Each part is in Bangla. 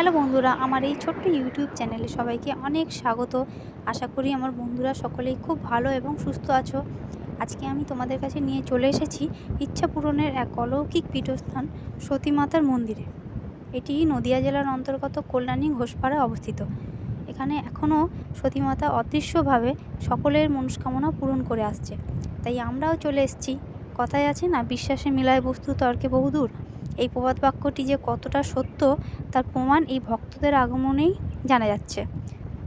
হ্যালো বন্ধুরা, আমার এই ছোট্ট ইউটিউব চ্যানেলে সবাইকে অনেক স্বাগত। আশা করি আমার বন্ধুরা সকলেই খুব ভালো এবং সুস্থ আছো। আজকে আমি তোমাদের কাছে নিয়ে চলে এসেছি ইচ্ছা পূরণের এক অলৌকিক পীঠস্থান সতীমাতার মন্দিরে। এটি নদিয়া জেলার অন্তর্গত কল্যাণী ঘোষপাড়ায় অবস্থিত। এখানে এখনও সতীমাতা অদৃশ্যভাবে সকলের মনস্কামনা পূরণ করে আসছে। তাই আমরাও চলে এসেছি। কথায় আছে না, বিশ্বাসে মিলায় বস্তু তর্কে বহুদূর। এই প্রবাদ বাক্যটি যে কতটা সত্য, তার প্রমাণ এই ভক্তদের আগমনেই জানা যাচ্ছে।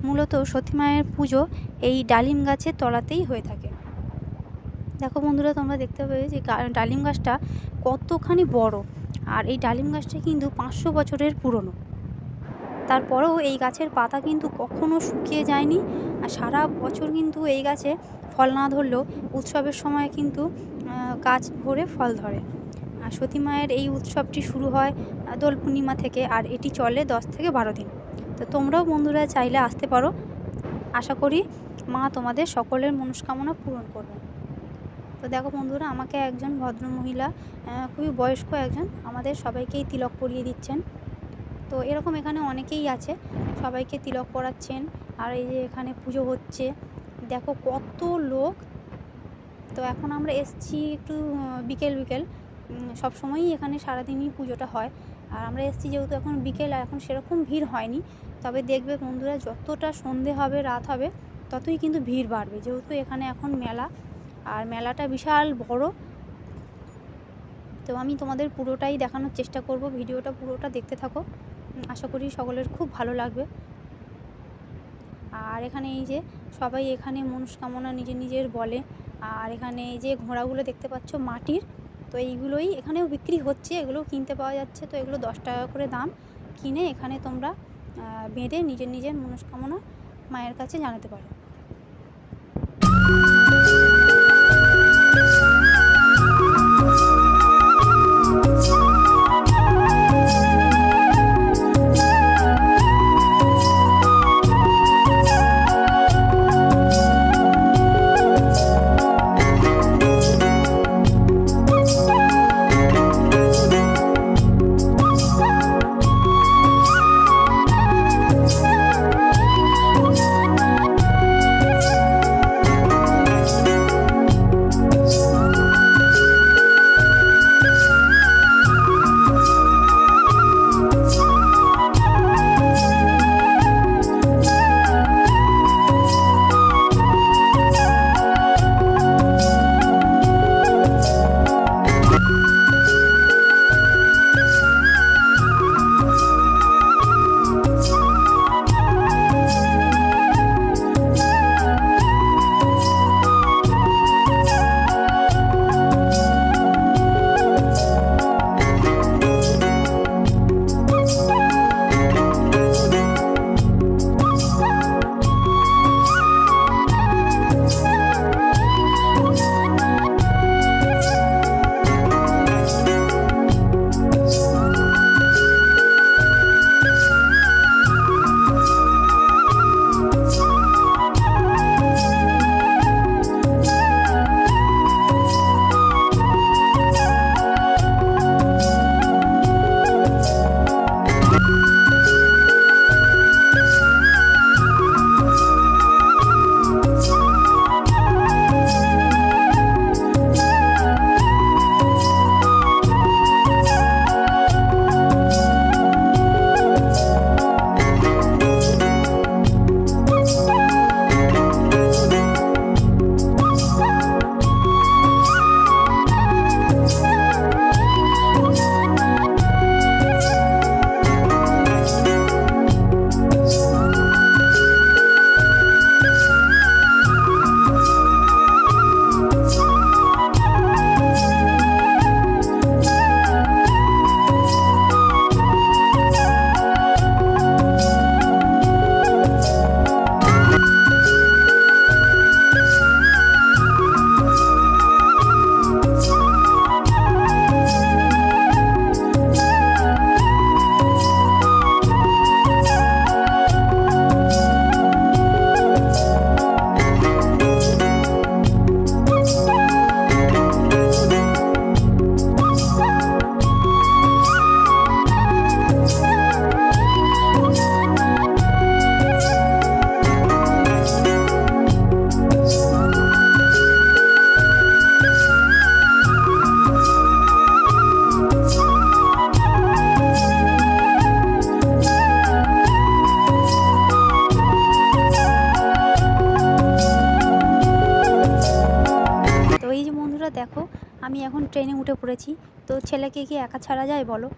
মূলত সতী মায়ের পুজো এই ডালিম গাছের তলাতেই হয়ে থাকে। দেখো বন্ধুরা, তোমরা দেখতে পাবে যে ডালিম গাছটা কতখানি বড়। আর এই ডালিম গাছটা কিন্তু পাঁচশো বছরের পুরনো। তারপরেও এই গাছের পাতা কিন্তু কখনো শুকিয়ে যায়নি। আর সারা বছর কিন্তু এই গাছে ফল না ধরলেও উৎসবের সময় কিন্তু গাছ ভরে ফল ধরে। সতী মায়ের এই উৎসবটি শুরু হয় দোল পূর্ণিমা থেকে, আর এটি চলে দশ থেকে বারো দিন। তো তোমরাও বন্ধুরা চাইলে আসতে পারো। আশা করি মা তোমাদের সকলের মনস্কামনা পূরণ করবেন। তো দেখো বন্ধুরা, আমাকে একজন ভদ্রমহিলা খুবই বয়স্ক একজন, আমাদের সবাইকেই তিলক পরিয়ে দিচ্ছেন। তো এরকম এখানে অনেকেই আছে, সবাইকে তিলক পরাচ্ছেন, আর এই যে এখানে পুজো হচ্ছে। দেখো কত লোক। তো এখন আমরা এসছি একটু বিকেল বিকেল। সব সময়ই এখানে সারাদিনই পুজোটা হয়। আর আমরা এসছি যেহেতু এখন বিকেল এখন সেরকম ভিড় হয়নি। তবে দেখবে বন্ধুরা, যতটা সন্ধে হবে, রাত হবে, ততই কিন্তু ভিড় বাড়বে। যেহেতু এখানে এখন মেলা, আর মেলাটা বিশাল বড়। তো আমি তোমাদের পুরোটাই দেখানোর চেষ্টা করব। ভিডিওটা পুরোটা দেখতে থাকো। আশা করি সকলের খুব ভালো লাগবে। আর এখানে এই যে সবাই এখানে মনস্কামনা নিজের নিজের বলে। আর এখানে এই যে ঘোড়াগুলো দেখতে পাচ্ছ, মাটির। তো এইগুলোই এখানেও বিক্রি হচ্ছে এগুলো কিনতে পাওয়া যাচ্ছে। তো এগুলো দশ টাকা করে দাম কিনে এখানে তোমরা বেঁধে নিজের নিজের মনস্কামনা মায়ের কাছে জানাতে পারো। ট্রেনে উঠে পড়েছি। তো ছেলেকে কি একা ছাড়া যায় বলো?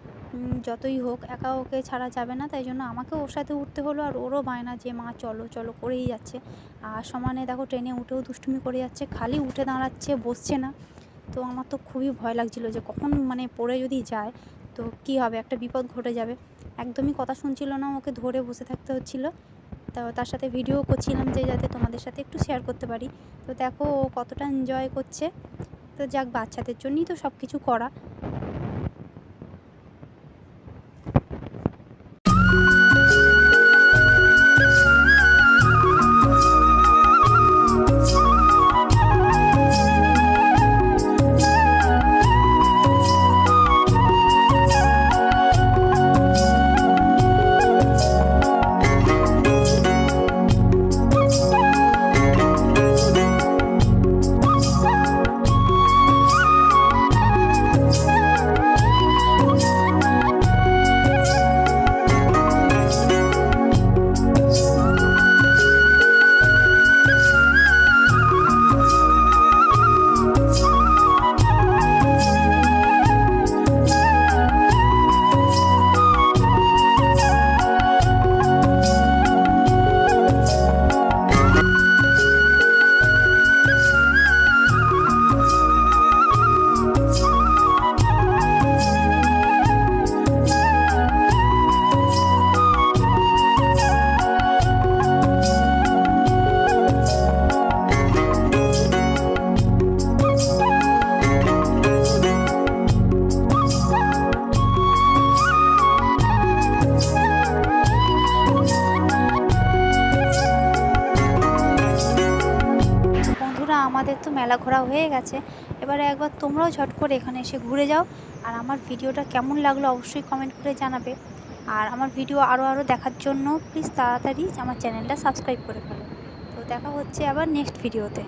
যতই হোক, একা ওকে ছাড়া যাবে না, তাই জন্য আমাকেও ওর সাথে উঠতে হলো আর ওরও বায়না যে, মা, চলো চলো, করেই যাচ্ছে। আর সমানে দেখো ট্রেনে উঠেও দুষ্টুমি করে যাচ্ছে, খালি উঠে দাঁড়াচ্ছে, বসছে না। তো আমার তো খুবই ভয় লাগছিল যে, কখন মানে পড়ে যদি যায়, তো কী হবে? একটা বিপদ ঘটে যাবে। একদমই কথা শুনছিল না, ওকে ধরে বসে থাকতে হচ্ছিল। তো তার সাথে ভিডিও করছিলাম যে, যাতে তোমাদের সাথে একটু শেয়ার করতে পারি। তো দেখো ও কতটা এনজয় করছে। তো যাক বাচ্চাদের জন্যই তো সব কিছু করা। আমাদের তো মেলা ঘোরা হয়ে গেছে। এবারে একবার তোমরাও ঝট করে এখানে এসে ঘুরে যাও। আর আমার ভিডিওটা কেমন লাগল অবশ্যই কমেন্ট করে জানাবে। আর আমার ভিডিও আরও আরও দেখার জন্য প্লিজ তাড়াতাড়ি আমার চ্যানেলটা সাবস্ক্রাইব করে ফেলো। তো দেখা হচ্ছে আবার নেক্সট ভিডিওতে